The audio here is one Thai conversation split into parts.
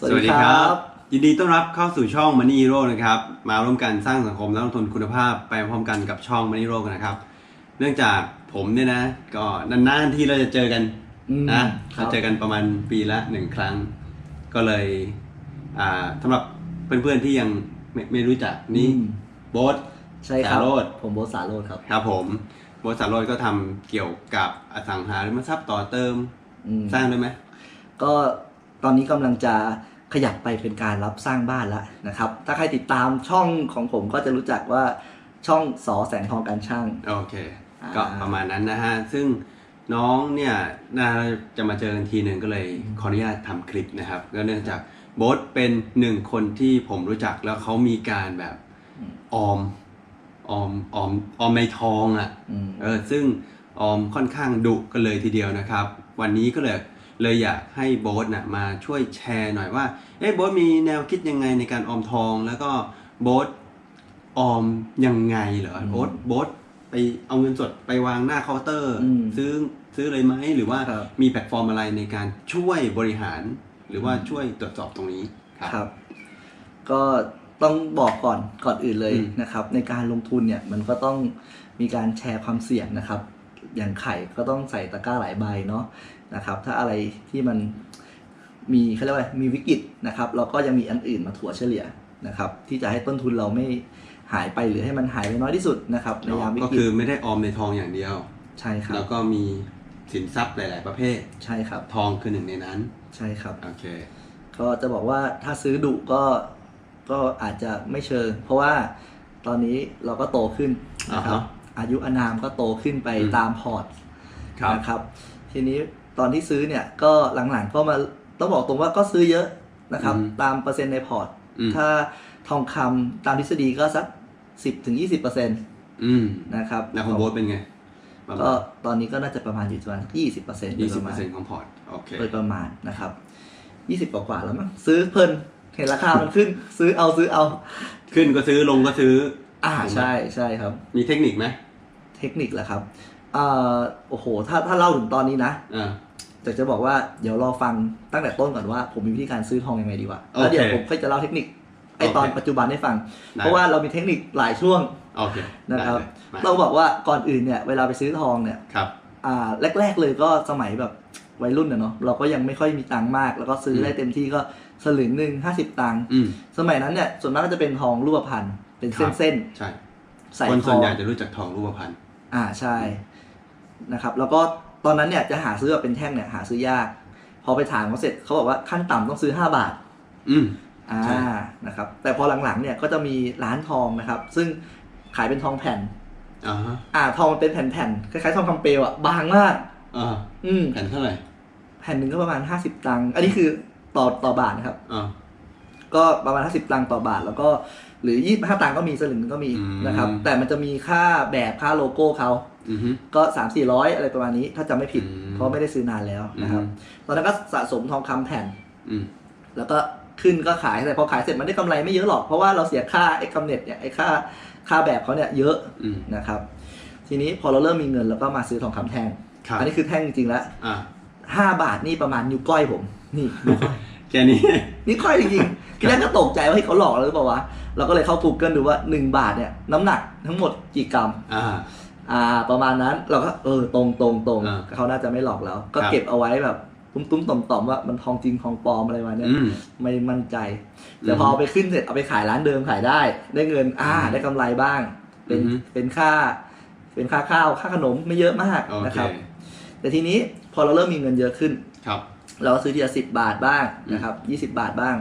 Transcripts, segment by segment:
สวัสดีครับ ยินดีต้อนรับเข้าสู่ช่อง Money Hero นะครับ มาร่วมกันสร้างสังคมและลงทุนคุณภาพไปพร้อมกันกับช่อง Money Hero กันนะครับ เนื่องจากผมเนี่ยนะ ก็นานๆที่เราจะเจอกันอืมนะครับเราเจอกันประมาณปีละหนึ่งครั้ง ก็เลยอ่าสำหรับเพื่อนๆที่ยังไม่ไม่รู้จักนี่อืมโบ๊ทใช่ครับสาโรจน์ผมโบทสาโรดครับครับ ผมโบ๊ทสารโรจน์ก็ทำเกี่ยวกับอสังหาริมทรัพย์ต่อเติมอืมสร้างด้วยไหมก็ ตอนนี้กำลังจะขยับไปเป็นการรับสร้างบ้านแล้วนะครับ ถ้าใครติดตามช่องของผมก็จะรู้จักว่าช่องสอแสงทองการช่าง โอเคอ่าก็ประมาณนั้นนะฮะ ซึ่งน้องเนี่ยน่าจะมาเจอกันทีหนึ่งก็เลยขออนุญาตทำคลิปนะครับ ก็เนื่องจากโบ๊ทเป็นหนึ่งคนที่ผมรู้จักแล้วเขามีการแบบออมออมออมออมในทองอะ่ะอืมเออซึ่งออมค่อนข้างดุกันเลยทีเดียวนะครับ วันนี้ก็เลย เลยอยากให้โบ๊ทนะมาช่วยแชร์หน่อยว่าเอ๊ะโบ๊ทมีแนวคิดยังไงในการออมทอง แล้วก็โบ๊ทออมยังไงเหรออืมโบ๊ทโบ๊ทไปเอาเงินสดไปวางหน้าเคาน์เตอร์อืมซื้อซื้อเลยไหมหรือว่าครับมีแพลตฟอร์มอะไรในการช่วยบริหาร หรือว่าช่วยตรวจสอบตรงนี้ครับ ก็ต้องบอกก่อนก่อนอื่นเลยอืมนะครับ ในการลงทุนเนี่ยมันก็ต้องมีการแชร์ความเสี่ยงนะครับ อย่างไข่ก็ต้องใส่ตะกร้าหลายใบเนาะ นะครับ ถ้าอะไรที่มันมีเขาเรียกว่าอะไรมีวิกฤตนะครับ เราก็ยังมีอันอื่นมาถัวเฉลี่ยนะครับ ที่จะให้ต้นทุนเราไม่หายไปหรือให้มันหายไปน้อยที่สุดนะครับในยามวิก็กฤคือตไม่ได้ออมในทองอย่างเดียว ใช่ครับ แล้วก็มีสินทรัพย์หลาย ๆ ประเภท ใช่ครับ ทองคือหนึ่งในนั้น ใช่ครับ โอเค ก็จะบอกว่าถ้าซื้อดุก็ก็อาจจะไม่เชิง เพราะว่าตอนนี้เราก็โตขึ้นนะครับอ่าฮะอายุอานามก็โตขึ้นไปอืมตามพอร์ตครับนะครับ ทีนี้ ตอนที่ซื้อเนี่ยก็หลังๆก็มาต้องบอกตรงว่าก็ซื้อเยอะนะครับอืมตามเปอร์เซ็นต์ในพอร์ตอืมถ้าทองคำตามทฤษฎีก็สักสิบถึงยี่สิบเปอร์เซ็นต์อืมนะครับแล้วของโบ๊ทเป็นไงประมาก็ณตอนนี้ก็น่าจะประมาณอยู่ประมาณยี่สิบเปอร์เซ็นต์ยี่สิบเปอร์เซ็นต์ของพอร์ตโอเคโดยประมาณนะครับยี่สิบกว่าๆแล้วมั้งซื้อเพลินเห็นราคามันขึ้นซื้อเอาซื้อเอา ขึ้นก็ซื้อลงก็ซื้อ อ่าถูกไหมใช่ใช่ครับ มีเทคนิคไหมเทคนิคแหละครับอ่าโอ้โห ถ้าถ้าเล่าถึงตอนนี้นะอ่า แต่จะบอกว่าเดี๋ยวรอฟังตั้งแต่ต้นก่อนว่า ผมมีวิธีการซื้อทองยังไงดีกว่าโอเคแล้วเดี๋ยวผมค่อยจะเล่าเทคนิคไอตอนโอเคปัจจุบันให้ฟังได้เพราะว่าเรามีเทคนิคหลายช่วงโอเคนะครับได้เลยมาเราบอกว่าก่อนอื่นเนี่ยเวลาไปซื้อทองเนี่ยครับอ่าแรก ๆเลยก็สมัยแบบวัยรุ่นนะเนาะเราก็ยังไม่ค่อยมีตังค์มาก แล้วก็ซื้อได้เต็มที่ก็สลึงหนึ่งห้าสิบตังค์อืมสมัยนั้นเนี่ยส่วนมากก็จะเป็นทองรูปพรรณเป็นครับเส้นใช่ๆใส่คนทส่วอนงใหญ่จะรู้จักทองรูปพรรณอ่าใช่นะครับ แล้วก็ต อนนั้นเนี่ยจะหาซื้อแบบเป็นแท่งเนี่ยหาซื้อยาก พอไปถามเขาเสร็จเขาบอกว่าขั้นต่ำต้องซื้อ 5 บาท อืมอ่าใช่นะครับ แต่พอหลังๆเนี่ยก็จะมีร้านทองนะครับ ซึ่งขายเป็นทองแผ่นอ่าฮะอ่าทองมันเป็นแผ่นๆคล้ายๆทองคำเปลวอะบางมากอ่าอืมแผ่นเท่าไหร่แผ่นหนึ่งก็ประมาณ50ตังค์อันนี้คือต่อต่อบาทนะครับอ่าก็ประมาณ50ตังค์ต่อบาท แล้วก็หรือ25ตังค์ก็มีสลึงหนึ่งก็มีอืมนะครับ แต่มันจะมีค่าแบบค่าโลโก้เขาอือฮึ ก็สามสี่ร้อยอะไรประมาณนี้ ถ้าจำไม่ผิดอืมเพราะไม่ได้ซื้อนานแล้วนะครับอืมตอนนั้นก็สะสมทองคำแผ่นอืมแล้วก็ขึ้นก็ขายแต่พอขายเสร็จมันได้กำไรไม่เยอะหรอก เพราะว่าเราเสียค่าไอ้กำเน็ตเนี่ยไอ้ค่าค่าแบบเขาเนี่ยเยอะอืมนะครับ ทีนี้พอเราเริ่มมีเงินแล้วก็มาซื้อทองคำแท่งครับอันี้คือแท่งจริงๆแล้วอ่าห้าบาทนี่ประมาณนิ้วก้อยผม นี่นิ้วก้อยแค่นี้นิ้วก้อยจริงๆทีแรกก็ตกใจว่าเฮ้ยเขาหลอกเราหรือเปล่าวะเราก็เลยเข้า Google ดูว่า1บาทเนี่ยน้ำหนักทั้งหมดกี่กรัม อ่าอ่า ประมาณนั้นเราก็เออตรงตรงตรงอ่าเขาน่าจะไม่หลอกเราก็ครับเก็บเอาไว้แบบ ตุ้มตุ้มต่อมต่อมๆว่ามันทองจริงทองปลอมอะไรมาเนี่ยอืมไม่มั่นใจแต่อืมพอเอาไปขึ้นเสร็จเอาไปขายร้านเดิมขายได้ ได้เงินอ่าอืมได้กำไรบ้าง เป็นอือฮึ เป็นค่า เป็นค่าข้าวค่าขนมไม่เยอะมากโอนะเคครับ แต่ทีนี้พอเราเริ่มมีเงินเยอะขึ้น ครับ เราก็ซื้อทีละสิบบาทบ้างนะครับยี่สิบาทบ้าง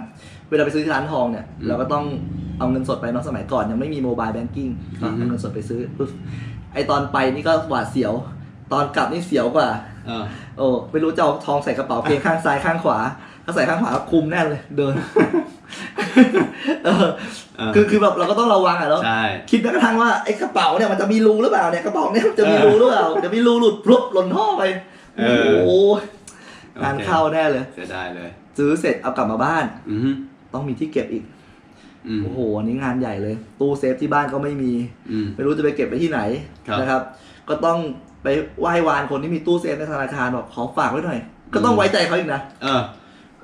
เวลาไปซื้อที่ร้านทองเนี่ย อืมเราก็ต้องเอาเงินสดไปเนอะสมัยก่อนยังไม่มีโมบายแบงกิ้งก็อือฮึ เอาเงินสดไปซื้อปุ๊บ ไอตอนไปนี่ก็หวาดเสียว ตอนกลับนี่เสียวกว่าอ่าโอ้ไม่รู้จะเอาทองใส่กระเป๋าเพลงข้างซ้ายข้างขวาถ้าใส่ข้างขวาก็คุมแน่นเลย เดินเออเออคือคือแบบเราก็ต้องระวังอะแล้วใช่คิดแม้กระทั่งว่าไอ้กระเป๋าเนี่ยมันจะมีรูหรือเปล่าเนี่ยกระเป๋าเนี่ยมันจะมีรูหรือเปล่าจะมีรูหลุดพลุบหล่นท่อไปเอโอ้อโหงานเข้าแน่เลยเสียดายเลย ซื้อเสร็จเอากลับมาบ้านอือฮึต้องมีที่เก็บอีกอืม โอ้โหอันนี้งานใหญ่เลย ตู้เซฟที่บ้านก็ไม่มีอืมไม่รู้จะไปเก็บไว้ที่ไหนครับนะครับ ก็ต้องไปไหว้วานคนที่มีตู้เซฟในธนาคารบอกขอฝากไว้หน่อย ก็ต้องไว้ใจเขาอีกนะเออ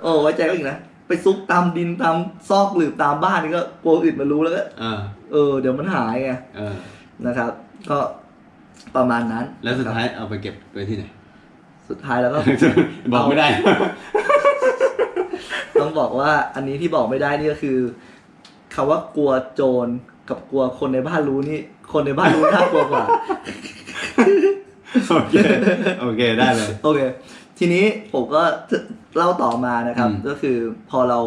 โอ้ไว้ใจเขาอีกนะไปซุกตามดินตามซอกหลืบตามบ้านนี่ก็กลัวอื่นมารู้แล้วก็เออเออเดี๋ยวมันหายไงเออนะครับ ก็ประมาณนั้น แล้วสุดท้ายนะครับเอาไปเก็บไว้ที่ไหน สุดท้ายแล้วก็บอกไม่ได้ ต้องบอกว่าอันนี้ที่บอกไม่ได้นี่ก็คือ คำว่ากลัวโจรกับกลัวคนในบ้านรู้นี่ คนในบ้านรู้น่ากลัวกว่า โอเค โอเค ได้เลย โอเค ทีนี้ผมก็เล่าต่อมานะครับ อืม ก็คือพอเรา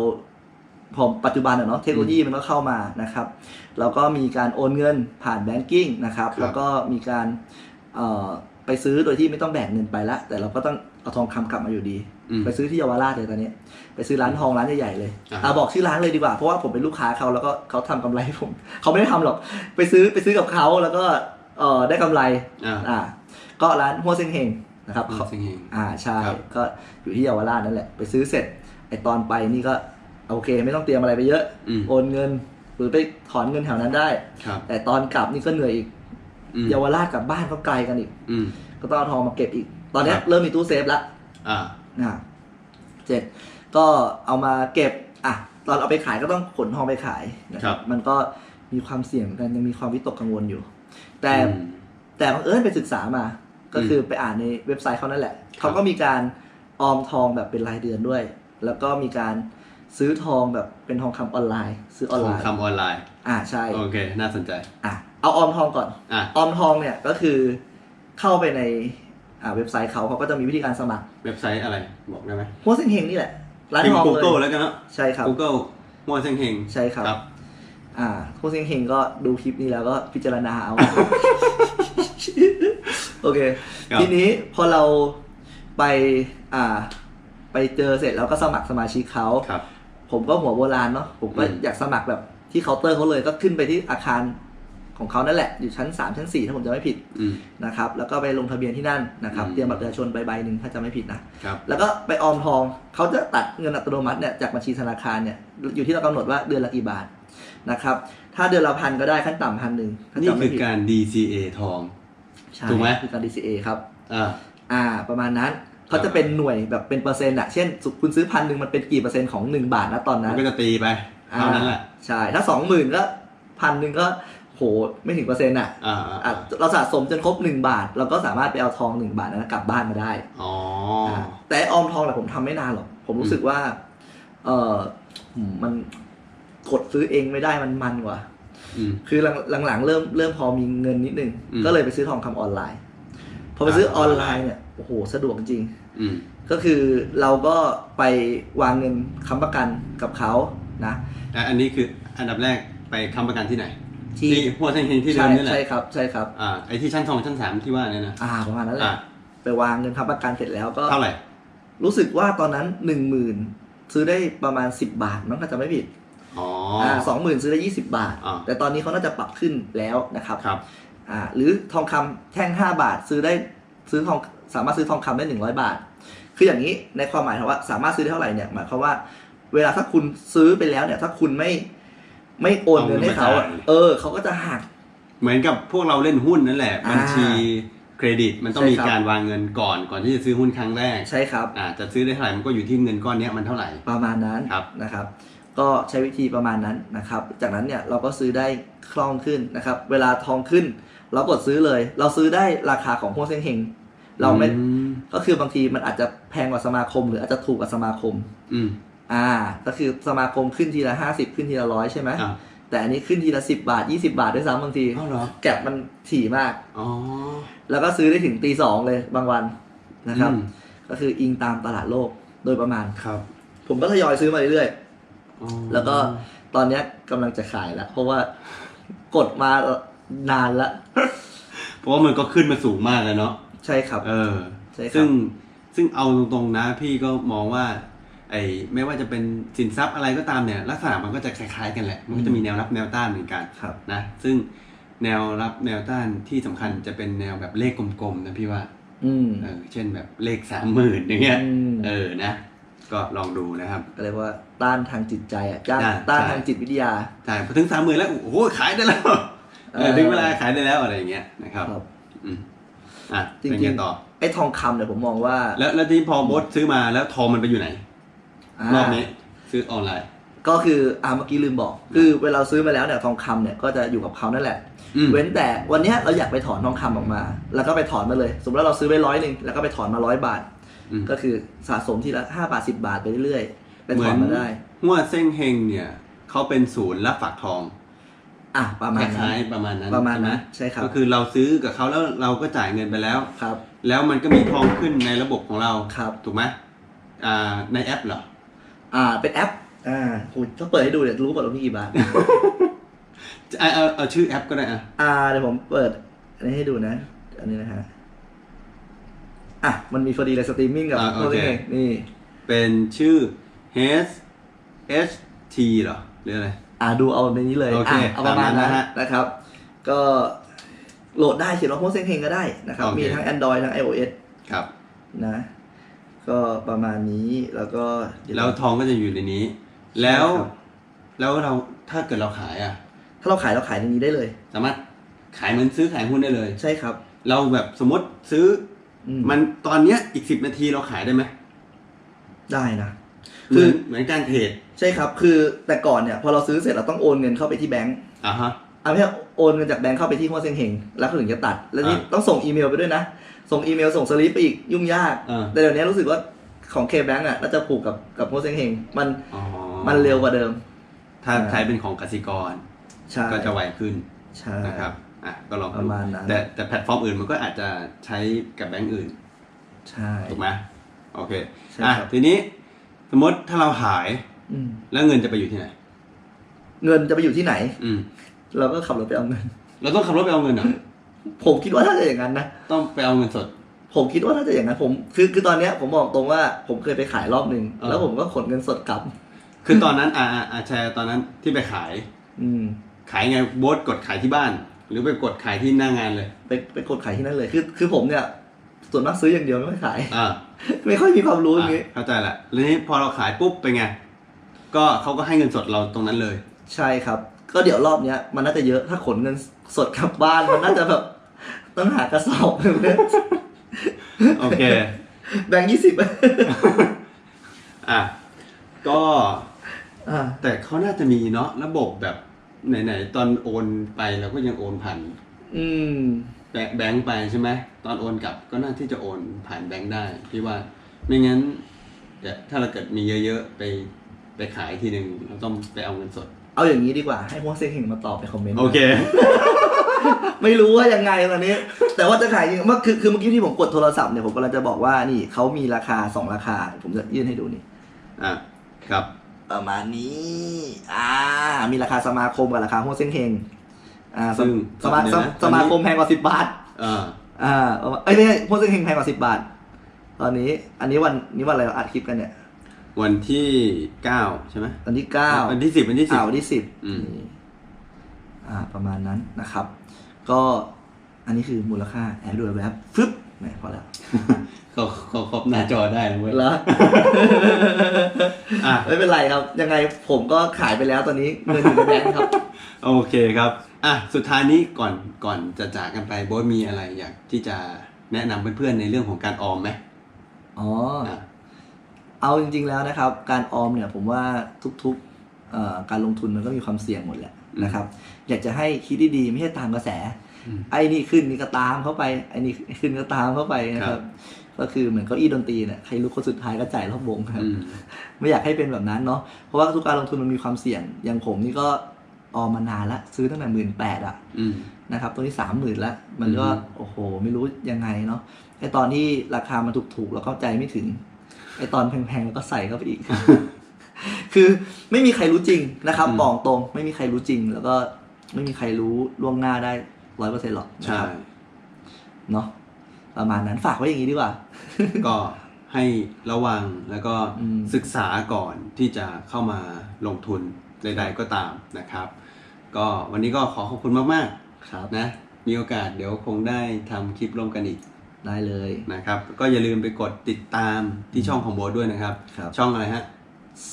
พอปัจจุบันอะเนาะเทคโนโลยีมันก็เข้ามานะครับแล้วก็มีการโอนเงินผ่านแบงกิ้งนะครับครับแล้วก็มีการเอ่อไปซื้อโดยที่ไม่ต้องแบกเงินไปละแต่เราก็ต้องเอาทองคำกลับมาอยู่ดีอืม ไปซื้อที่เยาวราชเลยตอนนี้ ไปซื้อร้านทองร้านใหญ่ๆเลยอ่าอ่าบอกชื่อร้านเลยดีกว่า เพราะว่าผมเป็นลูกค้าเขาแล้วก็เขาทำกำไรให้ผมเขาไม่ได้ทำหรอกไปซื้อไปซื้อกับเขาแล้วก็เอ่อได้กำไรอ่าอ่าก็ร้านหัวเซ็งเฮงนะครับอืมเขาสิงเฮงอ่าใช่ครับก็อยู่ที่เยาวราชนั่นแหละไปซื้อเสร็จไอตอนไปนี่ก็โอเค ไม่ต้องเตรียมอะไรไปเยอะอืมโอนเงินหรือไปถอนเงินแถวนั้นได้ครับแต่ตอนกลับนี่ก็เหนื่อยอีกอืมเยาวราชกลับบ้านก็ไกลกันอีกอืมก็ต้องเอาทองมาเก็บอีก ตอนเนี้ยครับเริ่มมีตู้เซฟแล้วอ่า นะเจ็ดก็เอามาเก็บอะตอนเอาไปขายก็ต้องขนทองไปขายนะคครัรับบมันก็มีความเสี่ยงเหมือนกันยังมีความวิตกกังวลอยู่ แต่อืมแต่บังเอิญไปศึกษามา ก็คือไปอ่านในเว็บไซต์เขานั่นแหละเขาก็มีการออมทองแบบเป็นรายเดือนด้วย แล้วก็มีการซื้อทองแบบเป็นทองคำออนไลน์ ซื้อออนทไลองน์คำออนไลน์ อ่าใช่โอเคน่าสนใจอะเอาออมทองก่อนอะออมทองเนี่ยก็คือเข้าไปใน อ่าเว็บไซต์เขาเขาก็จะมีวิธีการสมัครเว็บไซต์อะไร บอกได้ไหมหัวเซ็งเฮงนี่แหละร้านพิมทองพ์เล Google ยแล้วกันเนาะใช่ครับ Google มัวเซ็งเฮงใช่ครับครับ อ่าหัวเซ็งเฮงก็ดูคลิปนี้แล้วก็พิจารณาเอา โอเค ครับ ทีนี้พอเราไปอ่า ไปเจอเสร็จแล้วก็สมัครสมาชิกเขา ครับ ผมก็หัวโบราณเนาะผมก็อืม อยากสมัครแบบที่เคาน์เตอร์เขาเลยก็ขึ้นไปที่อาคาร ของเขานั่นแหละ อยู่ชั้น 3 ชั้น 4 ถ้าผมจะไม่ผิดอืมนะครับ แล้วก็ไปลงทะเบียนที่นั่นนะครับอืมเตรียมบัตรประชาชนใบใบหนึ่งถ้าจะไม่ผิดนะครับแล้วก็ไปออมทอง เขาจะตัดเงินอัตโนมัติเนี่ยจากบัญชีธนาคารเนี่ย อยู่ที่เรากำหนดว่าเดือนละกี่บาทนะครับ ถ้าเดือนละพันก็ได้ขั้นต่ำพันหนึ่งถ้านี่จำไม่คือผิดการ DCA ทองใช่ถูกไหมคือการ DCA ครับอ่าอ่า ประมาณนั้นเขาจะเป็นหน่วยแบบเป็นเปอร์เซ็นต์อะเช่นสุคุณซื้อพันหนึ่งมันเป็นกี่เปอร์เซ็นต์ของหนึ่งบาทนะตอนมันั้นนก็จะตีไป เท่านั้นแหละอ่าใช่ ถ้าสองหมื่นก็พันหนึ่งก็ โหไม่ถึงเปอร์เซ็นต์อะอ่าอะอ่าเราสะสมจนครบหนึ่งบาท เราก็สามารถไปเอาทองหนึ่งบาทนั้นกลับบ้านมาได้อ๋อาแต่ออมทองแหละผมทำไม่นานหรอก ผมรู้สึกว่า เอออืมมันกดซื้อเองไม่ได้มันมันกว่าอืมคือหลังหลังๆเริ่มเริ่มพอมีเงินนิดนึงอืมก็เลยไปซื้อทองคำออนไลน์ พอไปซื้ออ่าออนไลน์เนี่ยโอ้โหสะดวกจริงอืมก็คือเราก็ไปวางเงินค้ำประกันกับเขานะอะอันนี้คืออันดับแรกไปค้ำประกันที่ไหน ที่ที่หัวเซ็งเฮงที่เดิใช่มนี่แหละใช่ครับใช่ครับ อ่าไอที่ชั้นสองชั้นสามที่ว่าเนี่ยนะอ่าประมาณนั้นแหละอ่าไปวางเงินค้ำประกันเสร็จแล้วก็ เท่าไหร่รู้สึกว่าตอนนั้นหนึ่งหมื่นซื้อได้ประมาณสิบบาทมั้งถ้าจะไม่ผิดอ๋ออ่าสองหมื่นซื้อได้ยี่สิบาท อ่าแต่ตอนนี้เขาน่าจะปรับขึ้นแล้วนะครับครับอ่าหรือทองคำแท่งห้าบาทซื้อได้ซื้อทองสามารถซื้อทองคำได้หนึ่งร้อยบาท คืออย่างนี้ในความหมายของว่าสามารถซื้อได้เท่าไหร่เนี่ยหมายความว่าเวลาถ้าคุณซื้อไปแล้วเนี่ยถ้าคุณไม่ ไม่โอนเงินให้เขาอะเอาเงินมาจ่ายเออเขาก็จะหัก เหมือนกับพวกเราเล่นหุ้นนั่นแหละ อ่าบัญชีเครดิตมันต้องใช่มีครับการวางเงินก่อนก่อนที่จะซื้อหุ้นครั้งแรกใช่ครับ อ่าจะซื้อได้เท่าไหร่มันก็อยู่ที่เงินก้อนเนี้ยมันเท่าไหร่ ประมาณนั้นครับ นะครับ ก็ใช้วิธีประมาณนั้นนะครับ จากนั้นเนี่ยเราก็ซื้อได้คล่องขึ้นนะครับ เวลาทองขึ้น เรากดซื้อเลย เราซื้อได้ราคาของพวกเซ็งเฮงเราไม่อืมก็คือบางทีมันอาจจะแพงกว่าสมาคม หรืออาจจะถูกกว่าสมาคม อืม อ่า ก็คือสมาคมขึ้นทีละห้าสิบขึ้นทีละร้อยใช่ไหมอ่าแต่อันนี้ขึ้นทีละสิบบาทยี่สิบาทด้วยซ้ำบางทีอ้าวเหรอ แก็บมันถี่มาก อ๋อ แล้วก็ซื้อได้ถึงตีสองเลยบางวันนะครับ อืม ก็คืออิงตามตลาดโลกโดยประมาณ ครับผมก็ทยอยซื้อมาเรื่อยอ๋อๆ แล้วก็ตอนเนี้ยกำลังจะขายแล้ว เพราะว่ากดมานานแล้วเพราะว่ามันก็ขึ้นมาสูงมากเลยเนาะ ใช่ครับ เออ ใช่ครับ ซึ่งซึ่งเอาตรงๆนะพี่ก็มองว่า ไอ้ไม่ว่าจะเป็นสินทรัพย์อะไรก็ตามเนี่ยลักษณะมันก็จะคล้ายๆกันแหละ มันก็จะมีแนวรับแนวต้านเหมือนกันครับนะซึ่งแนวรับแนวต้านที่สำคัญจะเป็นแนวแบบเลขกลมๆนะพี่ว่าอืมเออเช่นแบบเลขสามหมื่นอย่างเงี้ยอืมเออนะ ก็ลองดูนะครับก็เรียกว่าต้านทางจิตใจอะจ้านใช่ต้านใช่ทางจิตวิทยาใช่พอถึงสามหมื่นแล้วโอ้โหขายได้แล้วเออเออถึงเวลาขายได้แล้วอะไรอย่างเงี้ยนะครับครับอืมอะจริงๆเป็นไงต่อไอ้ทองคำเนี่ยผมมองว่า แล้วแล้วที่พอบดซื้อมาแล้วทองมันไปอยู่ไหนารอบนี้ซื้อออนไลน์ ก็คืออ่าเมื่อกี้ลืมบอก คือเวลาซื้อมาแล้วเนี่ยทองคำเนี่ยก็จะอยู่กับเขานั่นแหละ อืม เว้นแต่วันเนี้ยเราอยากไปถอนทองคำออกมา แล้วก็ไปถอนมาเลย สมมติว่าเราซื้อไปร้อยหนึ่งแล้วก็ไปถอนมาร้อยบาท อืม ก็คือสะสมทีละห้าบาทสิบาทไปเรื่อยๆไปถอนมาได้ หัวเซ้งเฮงเนี่ยเขาเป็นศูนย์รับฝากทองอะประมาคณนั้ล้าน ยๆประมาณนั้นประมาณใช่ไหนั้นใช่ครับ ก็คือเราซื้อกับเขาแล้วเราก็จ่ายเงินไปแล้ว ครับ แล้วมันก็มีทองขึ้นในระบบของเราครับ ถูกไหมอ่าในแอปเหรอ อ่า เป็นแอปอ่าคุณถ้าเปิดให้ดูเดี๋ยวรู้หมดว่ามีกี่บาท เอาเอาเอาชื่อแอปก็ได้อะ อ่าเดี๋ยวผมเปิด อันนี้ให้ดูนะ อันนี้นะฮะ อะ มันมีพอดีเลยสตรีมมิ่งกับอ่าโอเค พวกนี้นี่ เป็นชื่อ H H T เหรอหรืออะไร อ่าดูเอาในนี้เลยโอเคอะเอาประมาณตามนั้นั้นนนะฮะนะครับ ก็โหลดได้เขียนว่าโฮสเซงเฮงก็ได้นะครับ โอเค มีทั้ง Android ทั้ง iOS ครับ นะ ก็ประมาณนี้แล้วก็เดี๋ยแล้วทองก็จะอยู่ในนี้ แล้วครับแล้วเราถ้าเกิดเราขายอะ ถ้าเราขายเราขายในนี้ได้เลย สามารถขายเหมือนซื้อขายหุ้นได้เลย ใช่ครับ เราแบบสมมติซื้ออือมันตอนเนี้ยอีกสิบนาทีเราขายได้ไหมได้นะเหคืมืออนเหมือนการเทรดใช่ครับ คือแต่ก่อนเนี่ยพอเราซื้อเสร็จเราต้องโอนเงินเข้าไปที่แบงก์อะฮะ เอาไม่ใช่โอนเงินจากแบงก์เข้าไปที่หัวเซ็งเฮงแล้วเขาถึงจะตัด แล้วนี่อ่าต้องส่งอีเมลไปด้วยนะ ส่งอีเมลส่งสลิปไปอีกยุ่งยาก อ่า แต่เดี๋ยวนี้รู้สึกว่าของเคแบงก์อะน่าจะผูกกับกับหัวเซ็งเฮงมันอ๋อมันเร็วกว่าเดิม ถ้าใช้เป็นของกสิกรใช่ก็จะไวขึ้นใช่ นะครับอะก็ลองประมาณนั้น แต่แต่แพลตฟอร์มอื่นมันก็อาจจะใช้กับแบงก์อื่น ใช่ ถูกไหมโอเคใช่อะครับ ทีนี้สมมติถ้าเราขายอืมแล้วเงินจะไปอยู่ที่ไหน เงินจะไปอยู่ที่ไหน อืม เราก็ขับรถไปเอาเงิน เราต้องขับรถไปเอาเงินเหรอผมคิดว่าถ้าจะอย่างนั้นนะ ต้องไปเอาเงินสด ผมคิดว่าถ้าจะอย่างนั้นผมคือคือตอนเนี้ยผมบอกตรงว่าผมเคยไปขายรอบหนึ่งเออ แล้วผมก็ขนเงินสดกลับ คือตอนนั้นอ่าอ่าอ่าแชร์ตอนนั้นที่ไปขาย อืม ขายไงโบสกดขายที่บ้าน หรือไปกดขายที่หน้างานเลย ไปไปกดขายที่นั่นเลยคือคือผมเนี่ย ส่วนมากซื้ออย่างเดียวไม่ค่อยขาย อ่า ไม่ค่อยมีความรู้อย่างนี้อะเข้าใจละแล้วนี้พอเราขายปุ๊บเป็นไง ก็เขาก็ให้เงินสดเราตรงนั้นเลย ใช่ครับ ก็เดี๋ยวรอบเนี้ยมันน่าจะเยอะถ้าขนเงินสดกลับบ้านมันน่าจะแบบต้องหากระสอบหนึ่งเนี่ยโอเค แบ่งยี่สิบอะก็อ่าแต่เขาน่าจะมีเนาะระบบแบบไหนๆตอนโอนไปเราก็ยังโอนผ่านอืมแบแบงค์ไปใช่ไหมตอนโอนกลับก็น่าที่จะโอนผ่านแบงค์ได้พี่ว่าไม่งั้นเดี๋ยวถ้าเราเกิดมีเยอะๆไปไปขายทีหนึ่งเราต้องไปเอาเงินสด เอาอย่างนี้ดีกว่าให้พวกเซ็งเฮงมาตอบในคอมเมนต์โอเค ไม่รู้ว่ายังไงตอนนี้ แต่ว่าจะขายจริงเมื่อคือคือเมื่อกี้ที่ผมกดโทรศัพท์เนี่ยผมกำลังจะบอกว่านี่เขามีราคาสองราคา ผมจะยื่นให้ดูนี่ อะครับ ประมาณนี้ อ่า มีราคาสมาคมกับราคาหัวเซ็งเฮงอ่าสซึ่งสมาเดี๋ยวสนะ สมาคมแพงกว่าสิบบาท อ่าอ่าประมาณเอ้ยไม่ใช่หัวเซ็งเฮงแพงกว่าสิบบาท ตอนนี้ อันนี้วันนี้วันอะไรเราอัดคลิปกันเนี่ย วันที่เก้าใช่ไหมวันที่เก้าวันที่สิบวันที่สิบอ่าวันที่สิบอืมนี่อ่า ประมาณนั้นนะครับ ก็อันนี้คือมูลค่าแอดด้วยแวบฟึบแหมพอแล้วเขาเขาครบหน้าจอได้นะเว้ยแล้วอะไม่เป็นไรครับ ยังไงผมก็ขายไปแล้วตอนนี้เงินอยู่ในแบงค์ครับ โอเคครับ อะ สุดท้ายนี้ก่อนก่อนจะจากกันไปโบ๊ทมีอะไรอยากที่จะแนะนำเพื่อนๆในเรื่องของการออมไหมอ๋ออะ เอาจริงๆแล้วนะครับ การออมเนี่ยผมว่าทุกๆเอ่อการลงทุนมันก็มีความเสี่ยงหมดแหละนะครับ อยากจะให้คิดดีๆไม่ใช่ตามกระแสอืมไอ้นี่ขึ้นนี่ก็ตามเข้าไปไอ้นี่ขึ้นก็ตามเข้าไปนะคครัรับบก็คือเหมือนเก้าอี้ดนตรีเนี่ยใครรู้คนสุดท้ายก็จ่ายรอบวงครับอืมไม่อยากให้เป็นแบบนั้นเนาะเพราะว่าทุกการลงทุนมันมีความเสี่ยง อย่างผมนี่ก็ออมมานานละซื้อตั้งแต่หมื่นแปดอะอืมนะครับตัวนี้สามหมื่นละมันก็อืมโอ้โห ไม่รู้ยังไงเนาะไอตอนที่ราคามันถูกๆเราเข้าใจไม่ถึง ไอตอนแพงๆเราก็ใส่เข้าไปอีก คือไม่มีใครรู้จริงนะครับบอกตรงไม่มีใครรู้จริง แล้วก็ไม่มีใครรู้ล่วงหน้าได้ร้อยเปอร์เซ็นต์หรอกนะใช่ครับเนาะประมาณนั้นฝากไว้อย่างนี้ดีกว่า ก็ให้ระวังแล้วก็อืมศึกษาก่อนที่จะเข้ามาลงทุนใด ๆก็ตามนะครับ ก็วันนี้ก็ขอขอบคุณมากครับๆนะมีโอกาสเดี๋ยวคงได้ทำคลิปร่วมกันอีก ได้เลยนะครับก็อย่าลืมไปกดติดตามที่ช่องของโบทด้วยนะครับ ครับ ช่องอะไรฮะ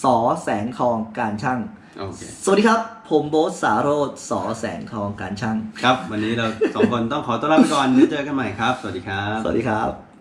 สอแสงทองการช่าง โอเค สวัสดีครับ ผมโบ๊ทสาโรธสอแสงทองการช่าง ครับ วันนี้เราสองคนต้องขอตัวลาไปก่อนเดี๋ยวเจอกันใหม่ครับ สวัสดีครับ สวัสดีครับ